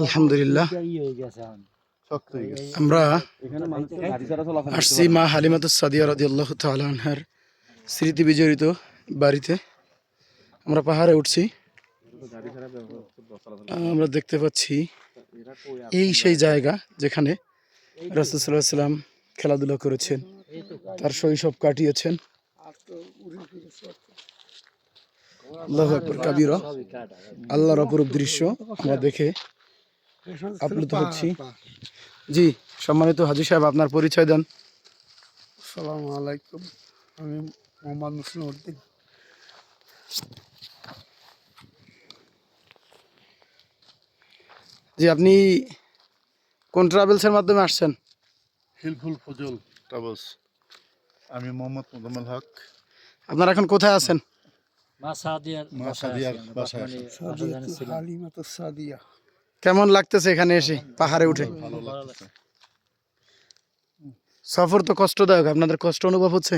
আলহামদুলিল্লাহ। আমরা আসছি মা হালিমাতুস সাদিয়া রাদিয়াল্লাহু তাআলা আনহার স্মৃতি বিজড়িত বাড়িতে। আমরা পাহাড়ে উঠছি। আমরা দেখতে পাচ্ছি? এই সেই জায়গা যেখানে রাসূল সাল্লাম খেলাধুলা করেছেন। তার শৈশব কাটিয়েছেন। আল্লাহু কাবীরা। আল্লাহর অপরূপ দৃশ্য আমরা দেখে আপ্লুত হচ্ছি। জি সম্মানিত হাজি সাহেব আপনার পরিচয় দেন। আসসালামু আলাইকুম। আমি মোহাম্মদ মুসলিম উদ্দিন জি আপনি কোন ট্রাভেলসের মাধ্যমে আসছেন? হিলফুল ফজল ট্রাভেলস। আমি মোহাম্মদ মোজাম্মেল হক। আপনারা এখন কোথায় আছেন? মা সাদিয়ার মা সাদিয়ার বাসায় সাদিয়া। কেমন লাগতেছে এখানে এসে পাহাড়ে উঠে সফর তো কষ্টদায়ক আপনাদের কষ্ট অনুভব হচ্ছে